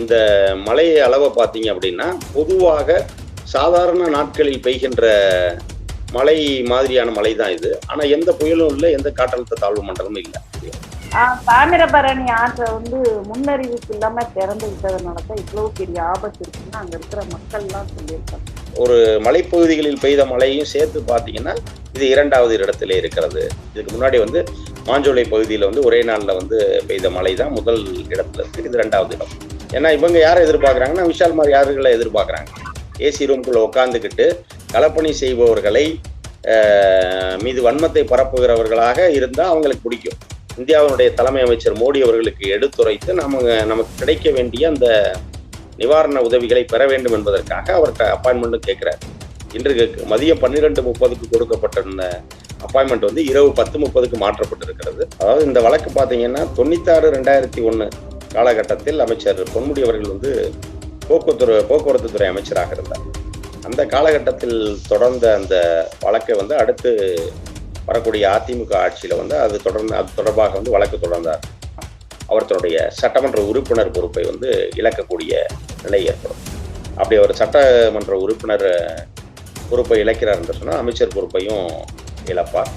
இந்த மழை அளவை பார்த்தீங்க அப்படின்னா பொதுவாக சாதாரண நாட்களில் பெய்கின்ற மழை மாதிரியான மழை தான் இது. ஆனா எந்த புயலும் இல்லை எந்த காற்றழுத்த தாழ்வு மண்டலமும் இல்லை. தாமிரபரணி ஆற்றை வந்து முன்னறிவிப்பு இல்லாம திறந்து விட்டதுனால தான் இவ்வளவு பெரிய ஆபத்து இருக்குன்னு அங்க இருக்கிற மக்கள் எல்லாம் சொல்லியிருக்காங்க. ஒரு மலைப்பகுதிகளில் பெய்த மழையும் சேர்த்து பார்த்தீங்கன்னா இது இரண்டாவது இடத்துல இருக்கிறது. இதுக்கு முன்னாடி வந்து மாஞ்சோலை பகுதியில் வந்து ஒரே நாளில் வந்து பெய்த மழை தான் முதல் இடத்துல இருக்கு. இது ரெண்டாவது இடம். ஏன்னா இவங்க யாரை எதிர்பார்க்குறாங்கன்னா விஷால் மாதிரி யாருகளை எதிர்பார்க்குறாங்க? ஏசி ரூம்குள்ளே உட்காந்துக்கிட்டு களப்பணி செய்பவர்களை மீது வன்மத்தை பரப்புகிறவர்களாக இருந்தால் அவங்களுக்கு பிடிக்கும். இந்தியாவினுடைய தலைமை அமைச்சர் மோடி அவர்களுக்கு எடுத்துரைத்து நம்ம நமக்கு கிடைக்க வேண்டிய அந்த நிவாரண உதவிகளை பெற வேண்டும் என்பதற்காக அவர்கிட்ட அப்பாயின்மெண்ட்டும் கேட்குறாரு இன்று மதியம் பன்னிரெண்டு முப்பதுக்கு கொடுக்கப்பட்டிருந்த அப்பாயின்மெண்ட் வந்து இரவு பத்து முப்பதுக்கு மாற்றப்பட்டிருக்கிறது. அதாவது இந்த வழக்கு பார்த்தீங்கன்னா தொண்ணூத்தாறு ரெண்டாயிரத்தி ஒன்று காலகட்டத்தில் அமைச்சர் பொன்முடி அவர்கள் வந்து போக்குவரத்து போக்குவரத்து துறை அமைச்சராக இருந்தார். அந்த காலகட்டத்தில் தொடர்ந்த அந்த வழக்கை வந்து அடுத்து வரக்கூடிய அதிமுக ஆட்சியில் வந்து அது தொடர்ந்து அது தொடர்பாக வந்து வழக்கு தொடர்ந்தார். அவர் தன்னுடைய சட்டமன்ற உறுப்பினர் பொறுப்பை வந்து இழக்கக்கூடிய நிலை ஏற்படும். அப்படி அவர் சட்டமன்ற உறுப்பினர் பொறுப்பை இழக்கிறார் என்று சொன்னால் அமைச்சர் பொறுப்பையும் இழப்பார்.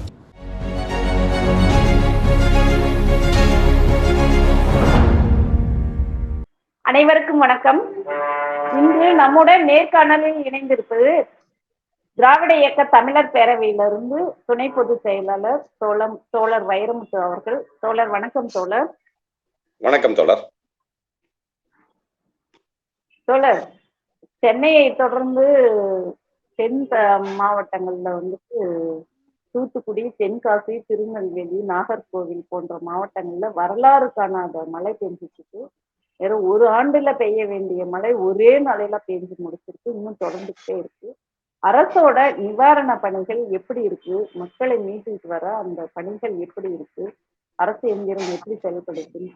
அனைவருக்கும் வணக்கம். இன்று நம்முடன் நேர்காணலில் இணைந்திருப்பது திராவிட இயக்க தமிழர் பேரவையிலிருந்து துணை பொதுச் செயலாளர் தோழம் தோழர் வைரமுத்து அவர்கள். தோழர் வணக்கம் தோழர். வணக்கம் தொடர் தோழர் சென்னையை தொடர்ந்து தென் மாவட்டங்கள்ல வந்துட்டு தூத்துக்குடி தென்காசி திருநெல்வேலி நாகர்கோவில் போன்ற மாவட்டங்கள்ல வரலாறு காணாத மழை பெஞ்சிட்டு. வெறும் ஒரு ஆண்டுல பெய்ய வேண்டிய மழை ஒரே நாளையில பெஞ்சு முடிச்சிருக்கு. இன்னும் தொடர்ந்துகிட்டே இருக்கு. அரசோட நிவாரண பணிகள் எப்படி இருக்கு? மக்களை மீட்டுட்டு வர அந்த பணிகள் எப்படி இருக்கு? அரசு எந்திரம் எப்படி செயல்படுதுன்னு.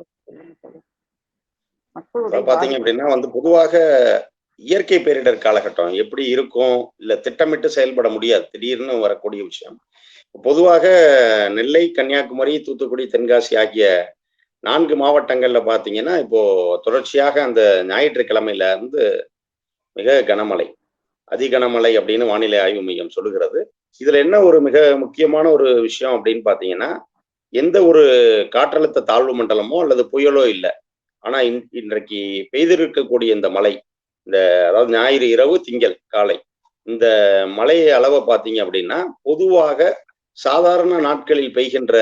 மக்களுடைய பாத்தீங்க அப்படின்னா வந்து பொதுவாக இயற்கை பேரிடர் காலகட்டம் எப்படி இருக்கும்? இல்ல திட்டமிட்டு செயல்பட முடியாது. திடீர்னு வரக்கூடிய விஷயம். பொதுவாக நெல்லை கன்னியாகுமரி தூத்துக்குடி தென்காசி ஆகிய நான்கு மாவட்டங்கள்ல பாத்தீங்கன்னா இப்போ தொடர்ச்சியாக அந்த ஞாயிற்றுக்கிழமையில இருந்து மிக கனமழை அதிகனமழை அப்படின்னு வானிலை ஆய்வு மையம் சொல்லுகிறது. இதுல என்ன ஒரு மிக முக்கியமான ஒரு விஷயம் அப்படின்னு பாத்தீங்கன்னா எந்த ஒரு காற்றழுத்த தாழ்வு மண்டலமோ அல்லது புயலோ இல்லை. ஆனா இன்- இன்றைக்கு பெய்திருக்கக்கூடிய இந்த மழை இந்த அதாவது ஞாயிறு இரவு திங்கள் காலை இந்த மழை அளவை பார்த்தீங்க அப்படின்னா பொதுவாக சாதாரண நாட்களில் பெய்கின்ற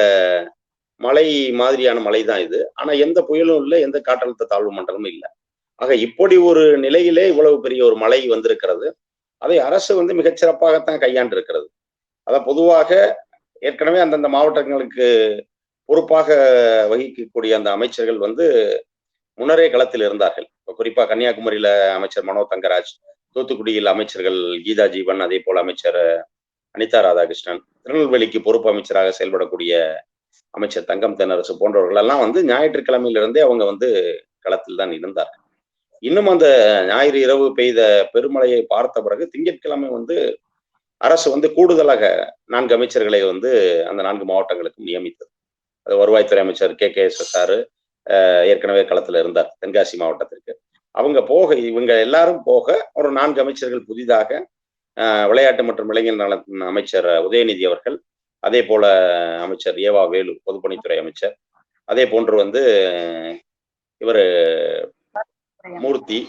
மலை மாதிரியான மலை தான் இது. ஆனா எந்த புயலும் இல்லை எந்த காற்றழுத்த தாழ்வு மண்டலமும் இல்லை. ஆக இப்படி ஒரு நிலையிலே இவ்வளவு பெரிய ஒரு மலை வந்திருக்கிறது. அதை அரசு வந்து மிகச்சிறப்பாகத்தான் கையாண்டு இருக்கிறது அதான் பொதுவாக ஏற்கனவே அந்தந்த மாவட்டங்களுக்கு பொறுப்பாக வகிக்கக்கூடிய அந்த அமைச்சர்கள் வந்து முன்னரே களத்தில் இருந்தார்கள். இப்போ குறிப்பா கன்னியாகுமரியில அமைச்சர் மனோ தங்கராஜ் தூத்துக்குடியில் அமைச்சர்கள் கீதா ஜீவன் அதே போல அமைச்சர் அனிதா ராதாகிருஷ்ணன் திருநெல்வேலிக்கு பொறுப்பு அமைச்சராக செயல்படக்கூடிய அமைச்சர் தங்கம் தென்னரசு போன்றவர்கள் எல்லாம் வந்து ஞாயிற்றுக்கிழமையிலிருந்தே அவங்க வந்து களத்தில் தான் இருந்தார்கள். இன்னும் அந்த ஞாயிறு இரவு பெய்த பெருமழையை பார்த்த பிறகு திங்கட்கிழமை வந்து அரசு வந்து கூடுதலாக நான்கு அமைச்சர்களை வந்து அந்த நான்கு மாவட்டங்களுக்கும் நியமித்தது. அது வருவாய்த்துறை அமைச்சர் கே. கே. எஸ். சாரு ஏற்கனவே களத்தில் இருந்தார் தென்காசி மாவட்டத்திற்கு. அவங்க போக இவங்க எல்லாரும் போக ஒரு நான்கு அமைச்சர்கள் புதிதாக விளையாட்டு மற்றும் இளைஞர் நல அமைச்சர் உதயநிதி அவர்கள் அதே போல அமைச்சர் ஏவா வேலு பொதுப்பணித்துறை அமைச்சர். அதே போன்று வந்து இவர் Murthy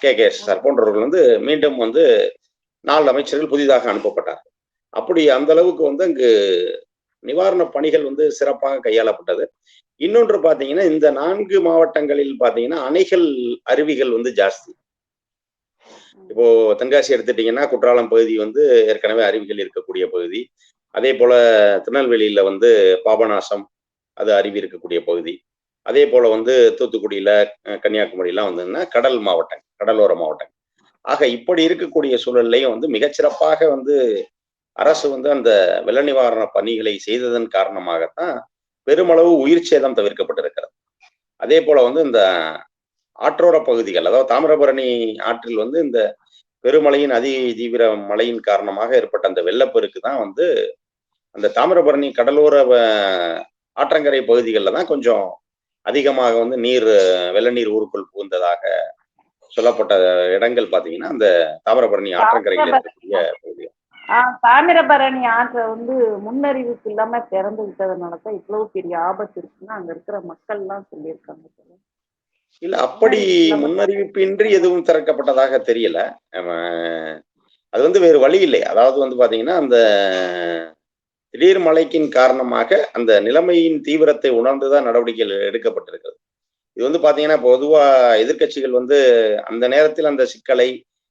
K. K. S. Sir போன்றவர்கள் வந்து மீண்டும் வந்து நாலு அமைச்சர்கள் புதிதாக அனுப்பப்பட்டார்கள் அப்படி அந்த அளவுக்கு வந்து அங்கு நிவாரண பணிகள் வந்து சிறப்பாக கையாளப்பட்டது. இன்னொன்று பாத்தீங்கன்னா இந்த நான்கு மாவட்டங்களில் பாத்தீங்கன்னா அணைகள் அருவிகள் வந்து ஜாஸ்தி. இப்போ தென்காசி எடுத்துட்டீங்கன்னா குற்றாலம் பகுதி வந்து ஏற்கனவே அருவிகள் இருக்கக்கூடிய பகுதி. அதே போல திருநெல்வேலியில வந்து பாபநாசம் அது அருவி இருக்கக்கூடிய பகுதி. அதே போல வந்து தூத்துக்குடியில அஹ், கன்னியாகுமரியிலாம் கடல் மாவட்டம் கடலோர மாவட்டம் ஆக இப்படி இருக்கக்கூடிய சூழல்லையும் வந்து மிகச்சிறப்பாக வந்து அரசு வந்து அந்த வெள்ள நிவாரண பணிகளை செய்ததன் காரணமாகத்தான் பெருமளவு உயிர் சேதம் தவிர்க்கப்பட்டிருக்கிறது. அதே போல வந்து இந்த ஆற்றோர பகுதிகள் அதாவது தாமிரபரணி ஆற்றில் வந்து இந்த பெருமழையின் அதி தீவிர மழையின் காரணமாக ஏற்பட்ட அந்த வெள்ளப்பெருக்கு தான் வந்து அந்த தாமிரபரணி கடலோர ஆற்றங்கரை பகுதிகளில் தான் கொஞ்சம் அதிகமாக வந்து நீர் வெள்ள நீர் ஊருக்குள் புகுந்ததாக சொல்லப்பட்ட இடங்கள் பாத்தீங்கன்னா அந்த தாமிரபரணி ஆற்றங்கரையில் இருக்கக்கூடிய பகுதி தாமிரபரணி ஆற்றை வந்து முன்னறிவிப்பு இல்லாம திறந்து விட்டதுனால தான் இவ்வளவு பெரிய ஆபத்து இருக்குன்னு அங்க இருக்கிற மக்கள் எல்லாம் சொல்லியிருக்காங்க. இல்ல அப்படி முன்னறிவிப்பின்றி எதுவும் திறக்கப்பட்டதாக தெரியல. அது வந்து வேறு வழி இல்லை. அதாவது வந்து பாத்தீங்கன்னா அந்த திடீர் மழைக்கின் காரணமாக அந்த நிலைமையின் தீவிரத்தை உணர்ந்துதான் நடவடிக்கைகள் எடுக்கப்பட்டிருக்கிறது. இது வந்து பாத்தீங்கன்னா பொதுவா எதிர்க்கட்சிகள் வந்து அந்த நேரத்தில் அந்த சிக்கலை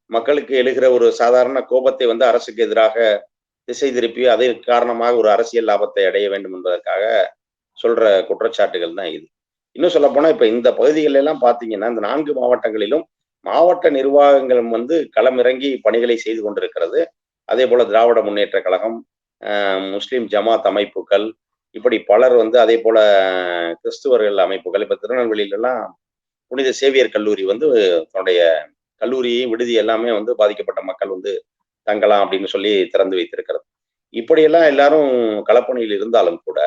மக்களுக்கு எழுகிற ஒரு சாதாரண கோபத்தை வந்து அரசுக்கு எதிராக திசை திருப்பி அதை காரணமாக ஒரு அரசியல் லாபத்தை அடைய வேண்டும் என்பதற்காக சொல்ற குற்றச்சாட்டுகள் தான் இது. இன்னும் சொல்ல போனா இப்ப இந்த பகுதிகள் எல்லாம் பாத்தீங்கன்னா இந்த நான்கு மாவட்டங்களிலும் மாவட்ட நிர்வாகங்கள் வந்து களமிறங்கி பணிகளை செய்து கொண்டிருக்கிறது. அதே போல திராவிட முன்னேற்ற கழகம் முஸ்லிம் ஜமாத் அமைப்புகள் இப்படி பலர் வந்து அதே போல கிறிஸ்துவர்கள் அமைப்புகள் இப்ப திருநெல்வேலியில எல்லாம் புனித சேவியர் கல்லூரி வந்து தன்னுடைய கல்லூரி விடுதி எல்லாமே வந்து பாதிக்கப்பட்ட மக்கள் வந்து தங்கலாம் அப்படின்னு சொல்லி திறந்து வைத்திருக்கிறது. இப்படியெல்லாம் எல்லாரும் களப்பணியில் இருந்தாலும் கூட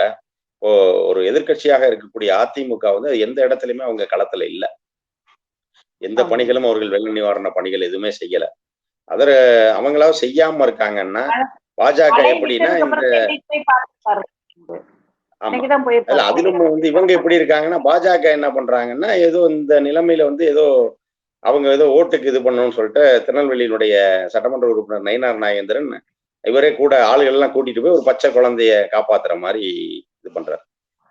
ஒரு எதிர்க்கட்சியாக இருக்கக்கூடிய அதிமுக வந்து எந்த இடத்துலயுமே அவங்க களத்துல இல்ல. எந்த. பணிகளும் அவர்கள் வெள்ள நிவாரண பணிகள் எதுவுமே செய்யல. அதர அவங்களா செய்யாம இருக்காங்கன்னா பாஜக எப்படின்னா இந்த. அதிலும் வந்து இவங்க எப்படி இருக்காங்கன்னா பாஜக என்ன பண்றாங்கன்னா ஏதோ இந்த நிலைமையில வந்து ஏதோ அவங்க ஏதோ ஓட்டுக்கு இது பண்ணணும்னு சொல்லிட்டு திருநெல்வேலியினுடைய சட்டமன்ற உறுப்பினர் நயினார் நாகேந்திரன் இவரே கூட ஆளுகள் எல்லாம் கூட்டிட்டு போய் ஒரு பச்சை குழந்தைய காப்பாத்துற மாதிரி இது பண்றாரு.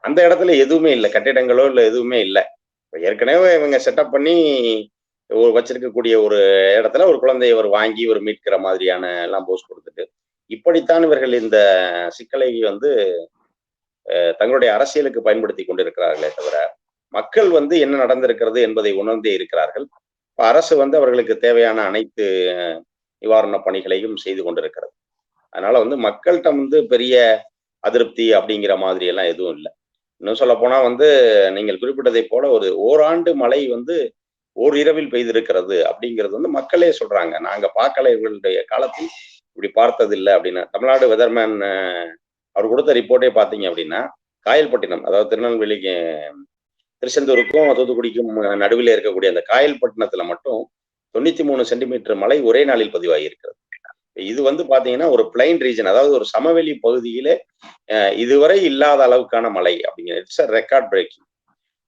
அந்த இடத்துல எதுவுமே இல்லை. கட்டிடங்களோ இல்லை எதுவுமே இல்லை. ஏற்கனவே இவங்க செட்டப் பண்ணி ஒரு வச்சிருக்கக்கூடிய ஒரு இடத்துல ஒரு குழந்தையை இவர் வாங்கி ஒரு மீட்கிற மாதிரியான எல்லாம் போஸ்ட் கொடுத்துட்டு இப்படித்தான் இவர்கள் இந்த சிக்கலை வந்து அஹ், தங்களுடைய அரசியலுக்கு பயன்படுத்தி கொண்டிருக்கிறார்களே தவிர மக்கள் வந்து என்ன நடந்திருக்கிறது என்பதை உணர்ந்தே இருக்கிறார்கள். இப்ப அரசு வந்து அவர்களுக்கு தேவையான அனைத்து நிவாரண பணிகளையும் செய்து கொண்டிருக்கிறது. அதனால வந்து மக்கள்கிட்ட வந்து பெரிய அதிருப்தி அப்படிங்கிற மாதிரி எல்லாம் எதுவும் இல்லை. இன்னும் சொல்ல போனா வந்து நீங்கள் குறிப்பிட்டதை போல ஒரு ஓராண்டு மழை வந்து ஓர் இரவில் பெய்திருக்கிறது அப்படிங்கிறது வந்து மக்களே சொல்றாங்க. நாங்க பார்க்கல இவர்களுடைய காலத்தில். இப்படி பார்த்ததில்லை அப்படின்னா தமிழ்நாடு வெதர்மேன் அவர் கொடுத்த ரிப்போர்ட்டே பார்த்தீங்க அப்படின்னா காயல்பட்டினம் அதாவது திருநெல்வேலிக்கு திருச்செந்தூருக்கும் தூத்துக்குடிக்கும் நடுவில் இருக்கக்கூடிய அந்த காயல்பட்டினத்துல மட்டும் தொண்ணூத்தி மூணு சென்டிமீட்டர் மழை ஒரே நாளில் பதிவாகி இருக்கிறது இது வந்து பாத்தீங்கன்னா ஒரு பிளைன் ரீஜன் அதாவது ஒரு சமவெளி பகுதியிலே இதுவரை இல்லாத அளவுக்கான மழை அப்படிங்கிற இட்ஸ் ரெக்கார்ட் பிரேக்கிங்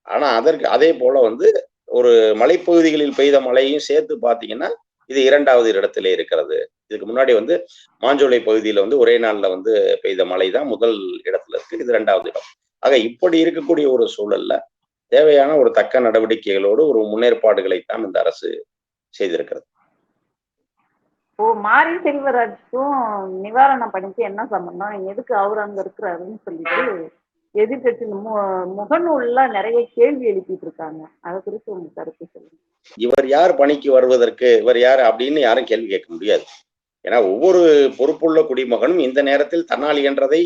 ஆனா அதற்கு அதே போல வந்து ஒரு மலைப்பகுதிகளில் பெய்த மழையும் சேர்த்து பாத்தீங்கன்னா இது இரண்டாவது இடத்திலே இருக்கிறது. இதுக்கு முன்னாடி வந்து மாஞ்சோலை பகுதியில வந்து ஒரே நாள்ல வந்து பெய்த மழை தான் முதல் இடத்துல இருக்கு. இது இரண்டாவது இடம். ஆக இப்படி இருக்கக்கூடிய ஒரு சூழல்ல தேவையான ஒரு தக்க நடவடிக்கைகளோடு ஒரு முன்னேற்பாடுகளைத்தான் இந்த அரசு செய்திருக்கிறது. ஓ மாரி செல்வராஜுக்கும் நிவாரண பணிக்கு என்ன சம்பந்தம்? எதுக்கு அவர் அங்க இருக்கிறாருன்னு சொல்லிட்டு எதிர்கட்சி முகநூல்லாம் நிறைய கேள்வி எழுப்பிட்டு இருக்காங்க. அதை குறித்து உங்க கருத்து சொல்லுங்க. இவர் யார் பணிக்கு வருவதற்கு இவர் யார் அப்படின்னு யாரும் கேள்வி கேட்க முடியாது. ஏன்னா ஒவ்வொரு பொறுப்புள்ள குடிமகனும் இந்த நேரத்தில் தன்னால் இயன்றதை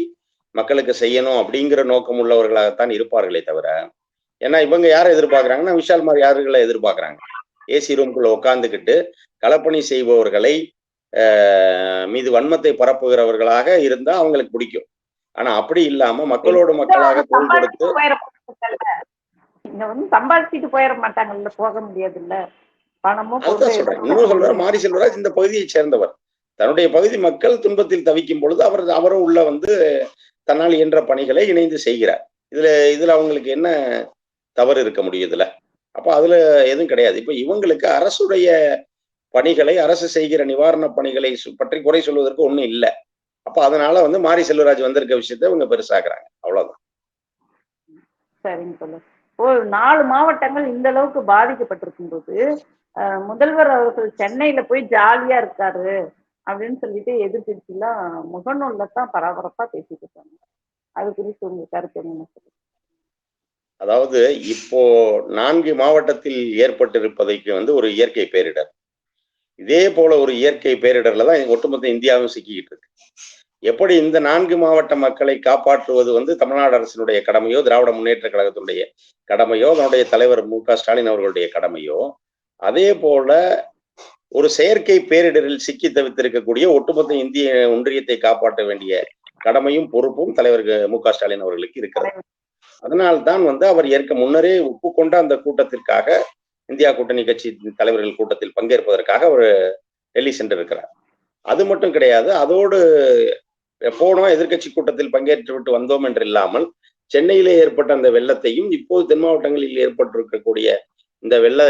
மக்களுக்கு செய்யணும் அப்படிங்கிற நோக்கம் உள்ளவர்களாகத்தான் இருப்பார்களே தவிர ஏன்னா இவங்க யாரை எதிர்பார்க்கிறாங்கன்னா விஷால் மாதிரி யாருகளை எதிர்பார்க்குறாங்க? ஏசி ரூம்குள்ள உட்காந்துக்கிட்டு களப்பணி செய்பவர்களை ஆஹ், மீது வன்மத்தை பரப்புகிறவர்களாக இருந்தா அவங்களுக்கு பிடிக்கும். ஆனா அப்படி இல்லாம மக்களோடு மக்களாக தோல் கொடுத்து சம்பாதிச்சுட்டு போயிட மாட்டாங்கல்ல பணமும் இன்னும் மாரி செல்வராஜ் இந்த பகுதியைச் சேர்ந்தவர். தன்னுடைய பகுதி மக்கள் துன்பத்தில் தவிக்கும் பொழுது அவர் அவரும் உள்ள வந்து தன்னால் இயன்ற பணிகளை இணைந்து செய்கிறார். இதுல இதுல அவங்களுக்கு என்ன தவறு இருக்க முடியும் இதுல அப்ப அதுல எதுவும் கிடையாது. இப்ப இவங்களுக்கு அரசுடைய பணிகளை அரசு செய்கிற நிவாரண பணிகளை பற்றி குறை சொல்வதற்கு ஒண்ணும் இல்லை. அப்ப அதனால வந்து மாரி செல்வராஜ் வந்திருக்க விஷயத்தை இவங்க பெருசாக்குறாங்க. அவ்வளவுதான். சரிங்க சொல்ல ஒரு நாலு மாவட்டங்கள் இந்த அளவுக்கு பாதிக்கப்பட்டிருக்கும் போது முதல்வர் அவர்கள் சென்னையில போய் ஜாலியா இருக்காரு அப்படின்னு சொல்லிட்டு எதிர்கட்சிலாம் முகநூல்ல தான் பரபரப்பா பேசிட்டு இருக்காங்க. அது குறித்து உங்க கருத்து என்ன அதாவது இப்போ நான்கு மாவட்டத்தில் ஏற்பட்டிருப்பதைக்கு வந்து ஒரு இயற்கை பேரிடர். இதே போல ஒரு இயற்கை பேரிடர்ல தான் ஒட்டுமொத்த இந்தியாவும் சிக்கிக்கிட்டு இருக்கு. எப்படி இந்த நான்கு மாவட்ட மக்களை காப்பாற்றுவது வந்து தமிழ்நாடு அரசினுடைய கடமையோ திராவிட முன்னேற்ற கழகத்தினுடைய கடமையோ அதனுடைய தலைவர் மு க ஸ்டாலின் அவர்களுடைய கடமையோ அதே போல ஒரு செயற்கை பேரிடரில் சிக்கி தவித்திருக்கக்கூடிய ஒட்டுமொத்த இந்திய ஒன்றியத்தை காப்பாற்ற வேண்டிய கடமையும் பொறுப்பும் தலைவர் மு க ஸ்டாலின் அவர்களுக்கு இருக்கிறது. அதனால்தான் வந்து அவர் ஏற்க முன்னரே ஒப்புக்கொண்ட அந்த கூட்டத்திற்காக இந்தியா கூட்டணி கட்சி தலைவர்கள் கூட்டத்தில் பங்கேற்பதற்காக அவர் டெல்லி சென்றிருக்கிறார். அது மட்டும் கிடையாது அதோடு போனோம் எதிர்க்கட்சி கூட்டத்தில் பங்கேற்று விட்டு வந்தோம் என்று இல்லாமல் சென்னையிலே ஏற்பட்ட அந்த வெள்ளத்தையும் இப்போது தென் மாவட்டங்களில் ஏற்பட்டிருக்கக்கூடிய இந்த வெள்ள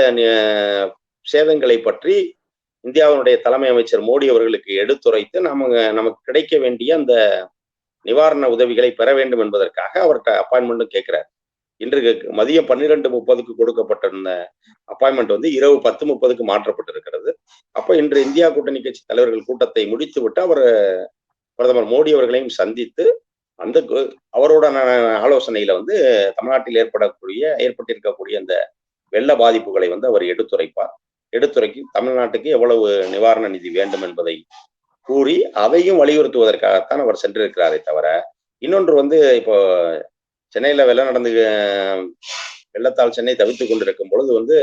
சேதங்களை பற்றி இந்தியாவினுடைய தலைமை அமைச்சர் மோடி அவர்களுக்கு எடுத்துரைத்து நம்ம நமக்கு கிடைக்க வேண்டிய அந்த நிவாரண உதவிகளை பெற வேண்டும் என்பதற்காக அவர்கிட்ட அப்பாயின்மெண்ட்டும் கேட்கிறார். இன்று மதியம் பன்னிரெண்டு முப்பதுக்கு கொடுக்கப்பட்டிருந்த அப்பாயின்மெண்ட் வந்து இரவு பத்து முப்பதுக்கு மாற்றப்பட்டிருக்கிறது. அப்ப இன்று இந்தியா கூட்டணி கட்சி தலைவர்கள் கூட்டத்தை முடித்துவிட்டு அவர் பிரதமர் மோடி அவர்களையும் சந்தித்து அந்த கு- அவரோட ஆலோசனையில வந்து தமிழ்நாட்டில் ஏற்படக்கூடிய ஏற்பட்டிருக்கக்கூடிய அந்த வெள்ள பாதிப்புகளை வந்து அவர் எடுத்துரைப்பார். எடுத்துரைக்கி தமிழ்நாட்டுக்கு எவ்வளவு நிவாரண நிதி வேண்டும் என்பதை கூறி அதையும் வலியுறுத்துவதற்காகத்தான் அவர் சென்றிருக்கிறாரே தவிர இன்னொன்று வந்து இப்போ சென்னையில வெள்ளம் நடந்து வெள்ளத்தால் சென்னை தவித்துக் கொண்டிருக்கும் பொழுது வந்து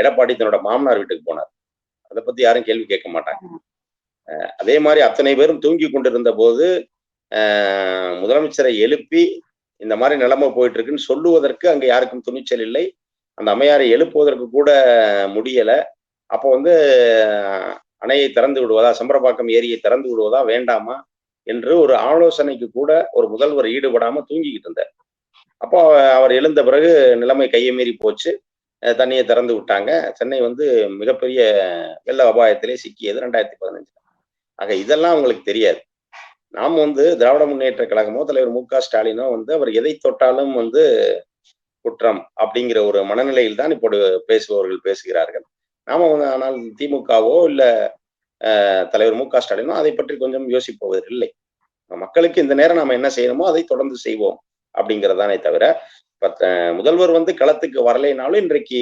எடப்பாடி தன்னோட மாமனார் வீட்டுக்கு போனார். அதை பத்தி யாரும் கேள்வி கேட்க மாட்டாங்க. அதே மாதிரி அத்தனை பேரும் தூங்கி கொண்டிருந்த போது முதலமைச்சரை எழுப்பி இந்த மாதிரி நிலைமை போயிட்டு இருக்குன்னு சொல்லுவதற்கு அங்க யாருக்கும் துணிச்சல் இல்லை. அந்த அம்மையாரை எழுப்புவதற்கு கூட முடியல. அப்போ வந்து அணையை திறந்து விடுவதா சம்பரபாக்கம் ஏரியை திறந்து விடுவதா வேண்டாமா? என்று ஒரு ஆலோசனைக்கு கூட ஒரு முதல்வர் ஈடுபடாம தூங்கிக்கிட்டு இருந்தார். அப்போ அவர் எழுந்த பிறகு நிலைமை கையை மீறி போச்சு. தண்ணியை திறந்து விட்டாங்க. சென்னை வந்து மிகப்பெரிய வெள்ள அபாயத்திலே சிக்கியது ரெண்டாயிரத்தி பதினஞ்சு ஆக இதெல்லாம் அவங்களுக்கு தெரியாது. நாம் வந்து திராவிட முன்னேற்ற கழகமோ தலைவர் மு க ஸ்டாலினோ வந்து அவர் எதை தொட்டாலும் வந்து குற்றம் அப்படிங்கிற ஒரு மனநிலையில் தான் இப்போ பேசுபவர்கள் பேசுகிறார்கள். நாம வந்து ஆனால் திமுகவோ இல்ல அஹ், தலைவர் மு க ஸ்டாலினோ அதை பற்றி கொஞ்சம் யோசிப்பவர் இல்லை. மக்களுக்கு இந்த நேரம் நாம என்ன செய்யணுமோ அதை தொடர்ந்து செய்வோம். அப்படிங்கிறதானே தவிர முதல்வர் வந்து களத்துக்கு வரலைனாலும் இன்றைக்கு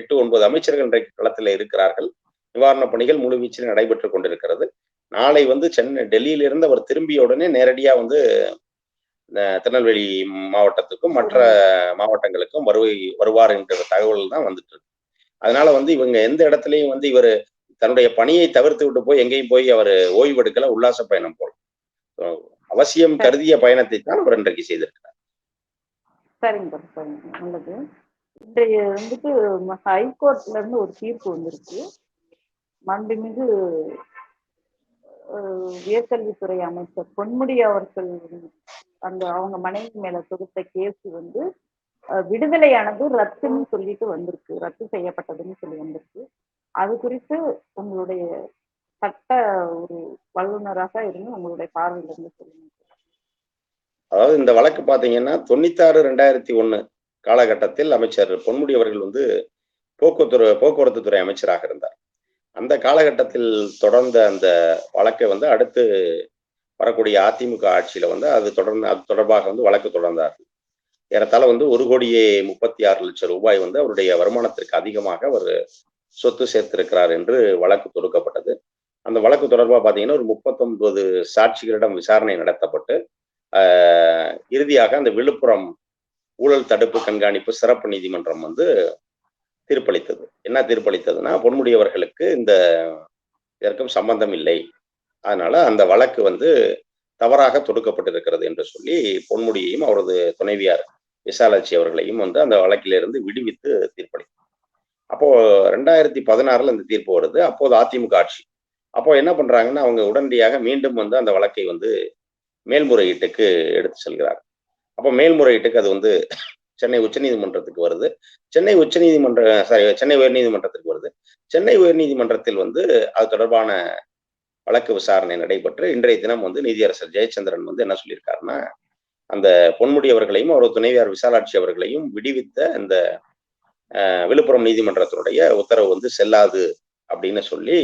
எட்டு ஒன்பது அமைச்சர்கள் இன்றைக்கு களத்தில் இருக்கிறார்கள். நிவாரணப் பணிகள் முழுவீச்சில் நடைபெற்று கொண்டிருக்கிறது. நாளை வந்து சென்னை டெல்லியிலிருந்து அவர் திரும்பிய உடனே நேரடியாக வந்து திருநெல்வேலி மாவட்டத்துக்கும் மற்ற மாவட்டங்களுக்கும் வருவை வருவார் என்ற தகவல் தான் வந்துட்டு இருக்கு. அதனால வந்து இவங்க எந்த இடத்துலையும் வந்து இவர் தன்னுடைய பணியை தவிர்த்து விட்டு போய் எங்கேயும் போய் அவர் ஓய்வெடுக்கல உல்லாச பயணம் போல. அவசியம் கருதிய பயணத்தை தான் அவர் இன்றைக்கு செய்திருக்கிறார். சரிங்க சார் சரிங்க. நல்லது. இன்றைய வந்துட்டு ஹைகோர்ட்ல இருந்து ஒரு தீர்ப்பு வந்திருக்கு. மாண்புமிகு அஹ், உயர்கல்வித்துறை அமைச்சர் பொன்முடி அவர்கள் அந்த அவங்க மனைவி மேல தொடுத்த கேஸ் வந்து விடுதலையானது ரத்துன்னு சொல்லிட்டு வந்திருக்கு. ரத்து செய்யப்பட்டதுன்னு சொல்லி வந்திருக்கு. அது குறித்து உங்களுடைய சட்ட ஒரு வல்லுநராக இருந்து உங்களுடைய பார்வையிலிருந்து சொல்லுங்க. அதாவது இந்த வழக்கு பார்த்தீங்கன்னா தொண்ணூத்தாறு ரெண்டாயிரத்தி ஒன்று காலகட்டத்தில் அமைச்சர் பொன்முடி அவர்கள் வந்து போக்குவரத்து போக்குவரத்து துறை அமைச்சராக இருந்தார். அந்த காலகட்டத்தில் தொடர்ந்த அந்த வழக்கை வந்து அடுத்து வரக்கூடிய அதிமுக ஆட்சியில வந்து அது தொடர்ந்து அது தொடர்பாக வந்து வழக்கு தொடர்ந்தார்கள் ஏறத்தாழ வந்து ஒரு கோடியே முப்பத்தி ஆறு லட்சம் ரூபாய் வந்து அவருடைய வருமானத்திற்கு அதிகமாக அவர் சொத்து சேர்த்திருக்கிறார் என்று வழக்கு தொடுக்கப்பட்டது. அந்த வழக்கு தொடர்பாக பார்த்தீங்கன்னா ஒரு முப்பத்தொன்பது சாட்சிகளிடம் விசாரணை நடத்தப்பட்டு இறுதியாக அந்த விழுப்புரம் ஊழல் தடுப்பு கண்காணிப்பு சிறப்பு நீதிமன்றம் வந்து தீர்ப்பளித்தது. என்ன தீர்ப்பளித்ததுன்னா பொன்முடியவர்களுக்கு இந்த இதற்கும் சம்பந்தம் இல்லை. அதனால அந்த வழக்கு வந்து தவறாக தொடுக்கப்பட்டிருக்கிறது என்று சொல்லி பொன்முடியையும் அவரது துணைவியார் விசாலாட்சி அவர்களையும் வந்து அந்த வழக்கிலிருந்து விடுவித்து தீர்ப்பளித்தார் அப்போ ரெண்டாயிரத்தி பதினாறுல இந்த தீர்ப்பு வருது. அப்போது அதிமுக ஆட்சி. அப்போ என்ன பண்றாங்கன்னா அவங்க உடனடியாக மீண்டும் வந்து அந்த வழக்கை வந்து மேல்முறையீட்டுக்கு எடுத்து செல்கிறார். அப்போ மேல்முறையீட்டுக்கு அது வந்து சென்னை உச்சநீதிமன்றத்துக்கு வருது. சென்னை உச்சநீதிமன்ற சாரி சென்னை உயர்நீதிமன்றத்துக்கு வருது. சென்னை உயர்நீதிமன்றத்தில் வந்து அது தொடர்பான வழக்கு விசாரணை நடைபெற்று இன்றைய தினம் வந்து நீதியரசர் ஜெயச்சந்திரன் வந்து என்ன சொல்லியிருக்காருன்னா அந்த பொன்முடி அவர்களையும் அவரது துணைவியார் விசாலாட்சி அவர்களையும் விடுவித்த இந்த விழுப்புரம் நீதிமன்றத்தினுடைய உத்தரவு வந்து செல்லாது அப்படின்னு சொல்லி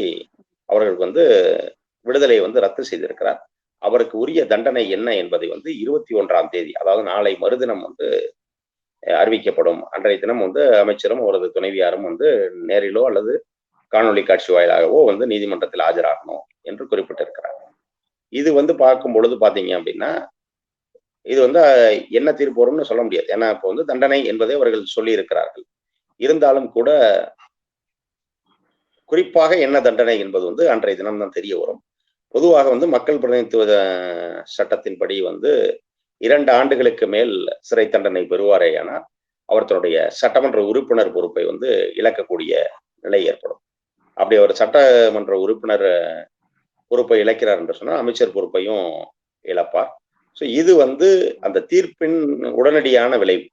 அவர்களுக்கு வந்து விடுதலையை வந்து ரத்து செய்திருக்கிறார். அவருக்கு உரிய தண்டனை என்ன என்பதை வந்து இருபத்தி ஒன்றாம் தேதி அதாவது நாளை மறுதினம் வந்து அறிவிக்கப்படும். அன்றைய தினம் வந்து அமைச்சரும் அவரது துணைவியாரும் வந்து நேரிலோ அல்லது காணொலி காட்சி வாயிலாகவோ வந்து நீதிமன்றத்தில் ஆஜராகணும் என்று குறிப்பிட்டிருக்கிறார். இது வந்து பார்க்கும் பொழுது பாத்தீங்க அப்படின்னா இது வந்து என்ன தீர்ப்பு வரும்னு சொல்ல முடியாது. ஏன்னா இப்போ வந்து தண்டனை என்பதை அவர்கள் சொல்லி இருக்கிறார்கள் இருந்தாலும் கூட குறிப்பாக என்ன தண்டனை என்பது வந்து அன்றைய தினம் தான் தெரிய வரும். பொதுவாக வந்து மக்கள் பிரதிநிதித்துவ சட்டத்தின்படி வந்து இரண்டு ஆண்டுகளுக்கு மேல் சிறை தண்டனை பெறுவாரேயானால் அவர் தன்னுடைய சட்டமன்ற உறுப்பினர் பொறுப்பை வந்து இழக்கக்கூடிய நிலை ஏற்படும். அப்படி அவர் சட்டமன்ற உறுப்பினர் பொறுப்பை இழக்கிறார் என்று சொன்னால் அமைச்சர் பொறுப்பையும் இழப்பார். ஸோ இது வந்து அந்த தீர்ப்பின் உடனடியான விளைவு.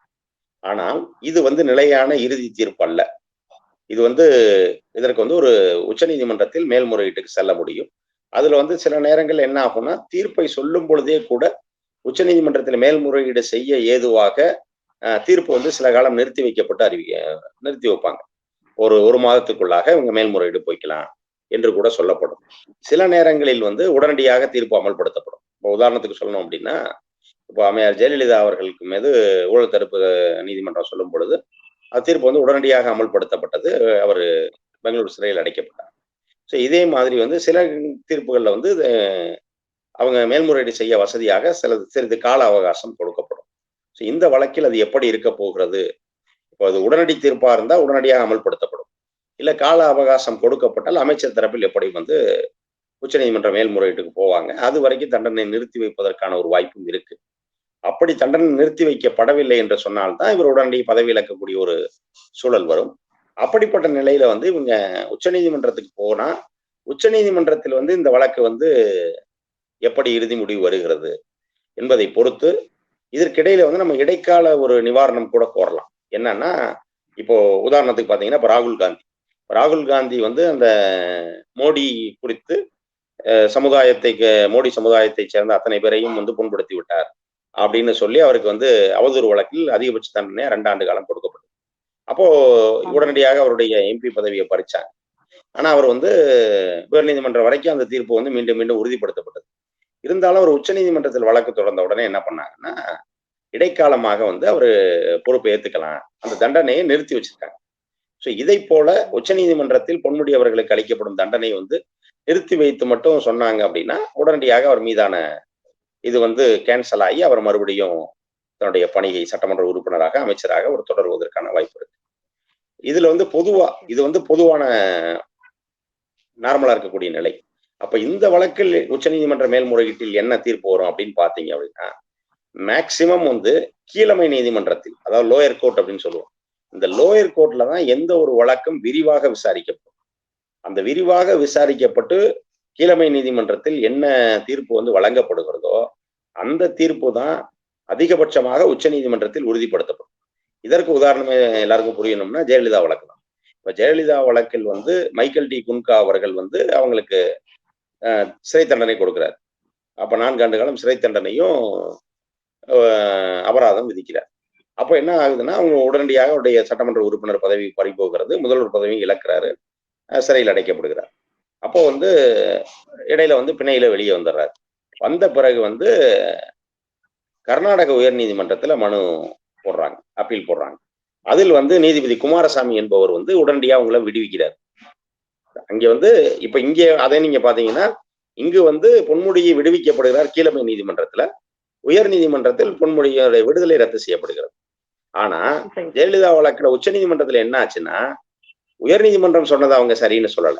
ஆனால் இது வந்து நிலையான இறுதி தீர்ப்பு அல்ல. இது வந்து இதற்கு வந்து ஒரு உச்சநீதிமன்றத்தில் மேல்முறையீட்டுக்கு செல்ல முடியும். அதுல வந்து சில நேரங்கள் என்ன ஆகும்னா தீர்ப்பை சொல்லும் பொழுதே கூட உச்சநீதிமன்றத்தில் மேல்முறையீடு செய்ய ஏதுவாக தீர்ப்பு வந்து சில காலம் நிறுத்தி வைக்கப்பட்டு அறிவிக்க நிறுத்தி வைப்பாங்க. ஒரு ஒரு மாதத்துக்குள்ளாக இவங்க மேல்முறையீடு போய்க்கலாம் என்று கூட சொல்லப்படும். சில நேரங்களில் வந்து உடனடியாக தீர்ப்பு அமல்படுத்தப்படும். இப்போ உதாரணத்துக்கு சொல்லணும் அப்படின்னா இப்போ அம்மையார் ஜெயலலிதா அவர்களுக்கு மீது ஊழல் தடுப்பு நீதிமன்றம் சொல்லும் பொழுது தீர்ப்பு வந்து உடனடியாக அமல்படுத்தப்பட்டது. அவர் பெங்களூர் சிறையில் அடைக்கப்பட்டார். ஸோ இதே மாதிரி வந்து சில தீர்ப்புகளில் வந்து அவங்க மேல்முறையீடு செய்ய வசதியாக சில சிறிது கால அவகாசம் கொடுக்கப்படும். ஸோ இந்த வழக்கில் அது எப்படி இருக்க போகிறது? இப்போ அது உடனடி தீர்ப்பாக இருந்தால் உடனடியாக அமல்படுத்தப்படும். இல்லை கால அவகாசம் கொடுக்கப்பட்டால் அமைச்சர் தரப்பில் எப்படி வந்து உச்சநீதிமன்ற மேல்முறையீட்டுக்கு போவாங்க? அது வரைக்கும் தண்டனை நிறுத்தி வைப்பதற்கான ஒரு வாய்ப்பும் இருக்கு. அப்படி தண்டனை நிறுத்தி வைக்கப்படவில்லை என்று சொன்னால்தான் இவர் உடனடி பதவி இழக்கக்கூடிய ஒரு சூழல் வரும். அப்படிப்பட்ட நிலையில வந்து இவங்க உச்சநீதிமன்றத்துக்கு போனா உச்சநீதிமன்றத்தில் வந்து இந்த வழக்கு வந்து எப்படி இறுதி முடிவு வருகிறது என்பதை பொறுத்து இதற்கிடையில வந்து நம்ம இடைக்கால ஒரு நிவாரணம் கூட கோரலாம். என்னன்னா இப்போ உதாரணத்துக்கு பாத்தீங்கன்னா இப்போ ராகுல் காந்தி. ராகுல் காந்தி வந்து அந்த மோடி குறித்து சமுதாயத்தை மோடி சமுதாயத்தை சேர்ந்த அத்தனை பேரையும் வந்து புண்படுத்தி விட்டார் அப்படின்னு சொல்லி அவருக்கு வந்து அவதூறு வழக்கில் அதிகபட்ச தண்டனை ரெண்டு ஆண்டு காலம் கொடுக்கப்பட்டது அப்போ உடனடியாக அவருடைய எம்பி பதவியை பறிச்சாங்க. ஆனா அவர் வந்து உயர்நீதிமன்றம் வரைக்கும் அந்த தீர்ப்பு வந்து மீண்டும் மீண்டும் உறுதிப்படுத்தப்பட்டது. இருந்தாலும் அவர் உச்சநீதிமன்றத்தில் வழக்கு தொடர்ந்த உடனே என்ன பண்ணாங்கன்னா இடைக்காலமாக வந்து அவர் பொறுப்பை ஏத்துக்கலாம். அந்த தண்டனையை நிறுத்தி வச்சிருக்காங்க. ஸோ இதை போல உச்சநீதிமன்றத்தில் பொன்முடி அவர்களுக்கு அளிக்கப்படும் தண்டனை வந்து நிறுத்தி வைத்து மட்டும் சொன்னாங்க அப்படின்னா உடனடியாக அவர் மீதான இது வந்து கேன்சல் ஆகி அவர் மறுபடியும் தன்னுடைய பணியை சட்டமன்ற உறுப்பினராக அமைச்சராக ஒரு தொடர்வதற்கான வாய்ப்பு இருக்கு. இதுல வந்து பொதுவா இது வந்து பொதுவான நார்மலா இருக்கக்கூடிய நிலை. அப்ப இந்த வழக்கில் உச்சநீதிமன்ற மேல்முறையீட்டில் என்ன தீர்ப்பு வரும் அப்படின்னு பாத்தீங்க அப்படின்னா மேக்சிமம் வந்து கீழமை நீதிமன்றத்தில் அதாவது லோயர் கோர்ட் அப்படின்னு சொல்லுவோம். இந்த லோயர் கோர்ட்ல தான் எந்த ஒரு வழக்கும் விரிவாக விசாரிக்கப்படும். அந்த விரிவாக விசாரிக்கப்பட்டு கீழமை நீதிமன்றத்தில் என்ன தீர்ப்பு வந்து வழங்கப்படுகிறதோ அந்த தீர்ப்பு தான் அதிகபட்சமாக உச்ச நீதிமன்றத்தில் உறுதிப்படுத்தப்படும். இதற்கு உதாரணமே எல்லாருக்கும் புரியணும்னா ஜெயலலிதா வழக்கு தான். இப்ப ஜெயலலிதா வழக்கில் வந்து மைக்கேல் டி குன்கா அவர்கள் வந்து அவங்களுக்கு சிறை தண்டனை கொடுக்கிறார். அப்ப நான்கு ஆண்டு காலம் சிறை தண்டனையும் அபராதம் விதிக்கிறார். அப்போ என்ன ஆகுதுன்னா அவங்க உடனடியாக அவருடைய சட்டமன்ற உறுப்பினர் பதவி பறிபோகிறது முதல்வர் பதவியும் இழக்கிறாரு சிறையில் அடைக்கப்படுகிறார். அப்போ வந்து இடையில வந்து பிணையில வெளியே வந்துடுறாரு. வந்த பிறகு வந்து கர்நாடக உயர் நீதிமன்றத்துல மனு போடுறாங்க அப்பீல் போடுறாங்க. அதில் வந்து நீதிபதி குமாரசாமி என்பவர் வந்து உடனடியாக அவங்கள விடுவிக்கிறார். அங்க வந்து இப்ப இங்க அதை நீங்க பாத்தீங்கன்னா இங்கு வந்து பொன்முடியை விடுவிக்கப்படுகிறார் கீழமை நீதிமன்றத்துல உயர் நீதிமன்றத்தில் பொன்முடியோட விடுதலை ரத்து செய்யப்படுகிறது. ஆனா ஜெயலலிதா வழக்குல உச்ச நீதிமன்றத்துல என்ன ஆச்சுன்னா உயர் நீதிமன்றம் சொன்னதை அவங்க சரின்னு சொல்லல.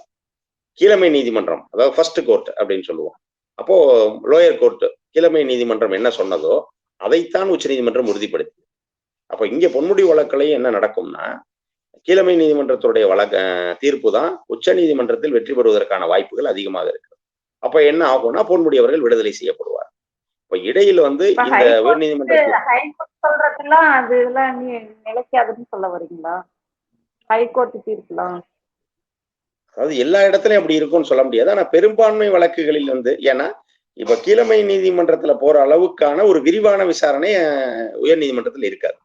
கீழமை நீதிமன்றம் அதாவது ஃபர்ஸ்ட் கோர்ட் அப்படின்னு சொல்லுவோம். அப்போ லோயர் கோர்ட் கீழமை நீதிமன்றம் என்ன சொன்னதோ அதைத்தான் உச்ச நீதிமன்றம் உறுதிப்படுத்தி. அப்போ இங்க பொன்முடி வழக்குலையும் என்ன நடக்கும்னா கீழமை நீதிமன்றத்துடைய வழக்க தீர்ப்பு தான் உச்ச நீதிமன்றத்தில் வெற்றி பெறுவதற்கான வாய்ப்புகள் அதிகமாக இருக்கு. அப்ப என்ன ஆகும்னா பொன்முடி அவர்கள் விடுதலை செய்யப்படுவார். இப்ப இடையில வந்து இந்த உயர் நீதிமன்றத்தில் சொல்றதுலாம் அதுலாம் நிலைக்காதுன்னு சொல்ல வரீங்களா? ஹைகோர்ட் தீர்ப்புலாம். அதாவது எல்லா இடத்துலயும் அப்படி இருக்கும்னு சொல்ல முடியாது. ஆனா பெரும்பான்மை வழக்குகளில் வந்து ஏன்னா இப்ப கீழமை நீதிமன்றத்துல போற அளவுக்கான ஒரு விரிவான விசாரணை உயர் நீதிமன்றத்தில் இருக்காது.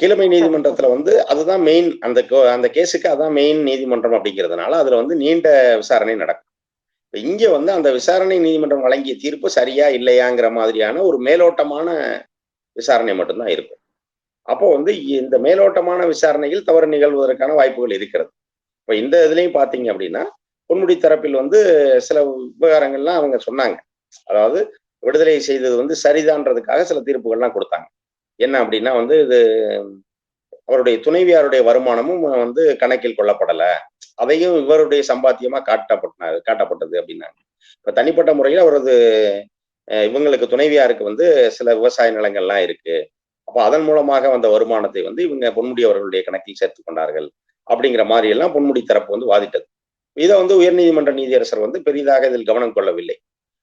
கீழமை நீதிமன்றத்துல வந்து அதுதான் மெயின் அந்த அந்த கேஸுக்கு அதான் மெயின் நீதிமன்றம் அப்படிங்கிறதுனால அதுல வந்து நீண்ட விசாரணை நடக்கும். இங்க வந்து அந்த விசாரணை நீதிமன்றம் வழங்கிய தீர்ப்பு சரியா இல்லையாங்கிற மாதிரியான ஒரு மேலோட்டமான விசாரணை மட்டும்தான் இருக்கும். அப்போ வந்து இந்த மேலோட்டமான விசாரணையில் தவறு நிகழ்வதற்கான வாய்ப்புகள் இருக்கிறது. இப்போ இந்த இதுலயும் பாத்தீங்க அப்படின்னா பொன்முடி தரப்பில் வந்து சில விவகாரங்கள்லாம் அவங்க சொன்னாங்க. அதாவது விடுதலை செய்தது வந்து சரிதான்றதுக்காக சில தீர்ப்புகள்லாம் கொடுத்தாங்க. என்ன அப்படின்னா வந்து இது அவருடைய துணைவியாருடைய வருமானமும் வந்து கணக்கில் கொள்ளப்படல. அதையும் இவருடைய சம்பாத்தியமா காட்டப்பட்ட காட்டப்பட்டது அப்படின்னாங்க. இப்ப தனிப்பட்ட முறையில் அவரது இவங்களுக்கு துணைவியாருக்கு வந்து சில விவசாய நிலங்கள்லாம் இருக்கு. அப்போ அதன் மூலமாக வந்த வருமானத்தை வந்து இவங்க பொன்முடி அவர்களுடைய கணக்கில் சேர்த்து கொண்டார்கள் அப்படிங்கிற மாதிரி எல்லாம் பொன்முடி தரப்பு வந்து வாதிட்டது. இதை வந்து உயர்நீதிமன்ற நீதியரசர் வந்து பெரிதாக இதில் கவனம் கொள்ளவில்லை.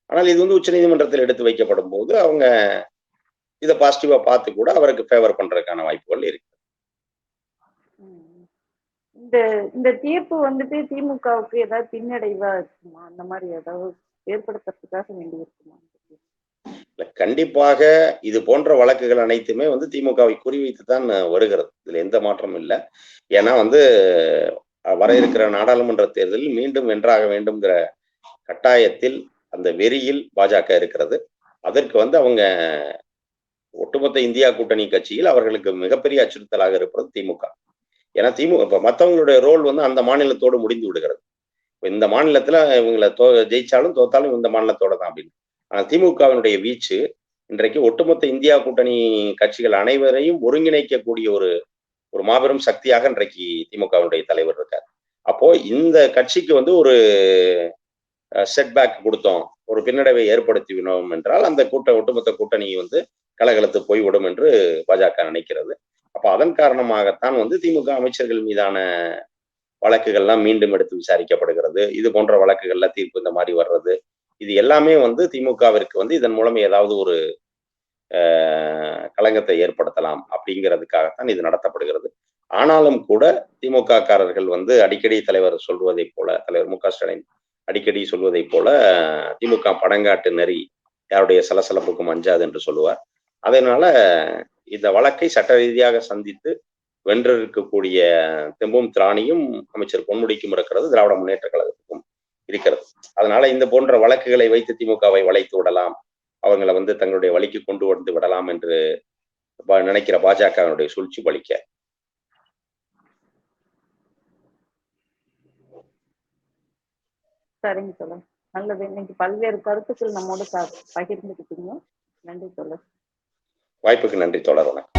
ஆனால் இது வந்து உச்சநீதிமன்றத்தில் எடுத்து வைக்கப்படும் போது அவங்க இதை பாசிட்டிவா பார்த்து கூட அவருக்கு ஃபேவர் பண்றதுக்கான வாய்ப்புகள் இருக்கு. இந்த இந்த தீர்ப்பு வந்துட்டு திமுகவுக்கு ஏதாவது பின்னடைவா இருக்குமா? அந்த மாதிரி ஏதாவது ஏற்படுத்துறதுக்காக வேண்டி இருக்குமா? கண்டிப்பாக இது போன்ற வழக்குகள் அனைத்துமே வந்து திமுகவை குறிவைத்து தான் வருகிறது. இதுல எந்த மாற்றமும் இல்லை. ஏன்னா வந்து வர இருக்கிற நாடாளுமன்ற தேர்தலில் மீண்டும் வென்றாக வேண்டும்ங்கிற கட்டாயத்தில் அந்த வெறியில் பாஜக இருக்கிறது. அதற்கு வந்து அவங்க ஒட்டுமொத்த இந்தியா கூட்டணி கட்சியில் அவர்களுக்கு மிகப்பெரிய அச்சுறுத்தலாக இருப்பது திமுக. ஏன்னா திமுக இப்ப மற்றவங்களுடைய ரோல் வந்து அந்த மாநிலத்தோடு முடிந்து விடுகிறது. இந்த மாநிலத்துல இவங்களை தோ ஜெயிச்சாலும் தோத்தாலும் இந்த மாநிலத்தோட தான் அப்படின்னு. ஆனால் திமுகவினுடைய வீச்சு இன்றைக்கு ஒட்டுமொத்த இந்தியா கூட்டணி கட்சிகள் அனைவரையும் ஒருங்கிணைக்கக்கூடிய ஒரு ஒரு மாபெரும் சக்தியாக இன்றைக்கு திமுகவினுடைய தலைவர் இருக்கார். அப்போ இந்த கட்சிக்கு வந்து ஒரு செட்பேக் கொடுத்தோம். ஒரு பின்னடைவை ஏற்படுத்தினோம் என்றால் அந்த கூட்ட ஒட்டுமொத்த கூட்டணி வந்து கலகலத்து போய்விடும் என்று பாஜக நினைக்கிறது. அப்ப அதன் காரணமாகத்தான் வந்து திமுக அமைச்சர்கள் மீதான வழக்குகள்லாம் மீண்டும் எடுத்து விசாரிக்கப்படுகிறது. இது போன்ற வழக்குகள்ல தீர்ப்பு இந்த மாதிரி வர்றது. இது எல்லாமே வந்து திமுகவிற்கு வந்து இதன் மூலம் ஏதாவது ஒரு கலங்கத்தை களங்கத்தை ஏற்படுத்தலாம் அப்படிங்கிறதுக்காகத்தான் இது நடத்தப்படுகிறது. ஆனாலும் கூட திமுக காரர்கள் வந்து அடிக்கடி தலைவர் சொல்வதை போல தலைவர் மு க ஸ்டாலின் அடிக்கடி சொல்வதை போல திமுக படங்காட்டு நெறி யாருடைய சலசலப்புக்கும் அஞ்சாது என்று சொல்லுவார். அதனால இந்த வழக்கை சட்ட ரீதியாக சந்தித்து வென்றிருக்கக்கூடிய தெம்பும் திராணியும் அமைச்சர் பொன்முடிக்கும் இருக்கிறது திராவிட முன்னேற்ற கழகத்துக்கும் இருக்கிறது. அதனால இந்த போன்ற வழக்குகளை வைத்து திமுகவை வளைத்து விடலாம் அவங்களை வந்து தங்களுடைய வழிக்கு கொண்டு வந்து விடலாம் என்று நினைக்கிற பாஜகவினுடைய சூழ்ச்சி பலிக்க சரிங்க தோழர். நல்லது. இன்னைக்கு பல்வேறு கருத்துக்கள் நம்மோட பகிர்ந்துக்கிட்டீங்க நன்றி தோழர். வாய்ப்புக்கு நன்றி தொடர் வணக்கம்.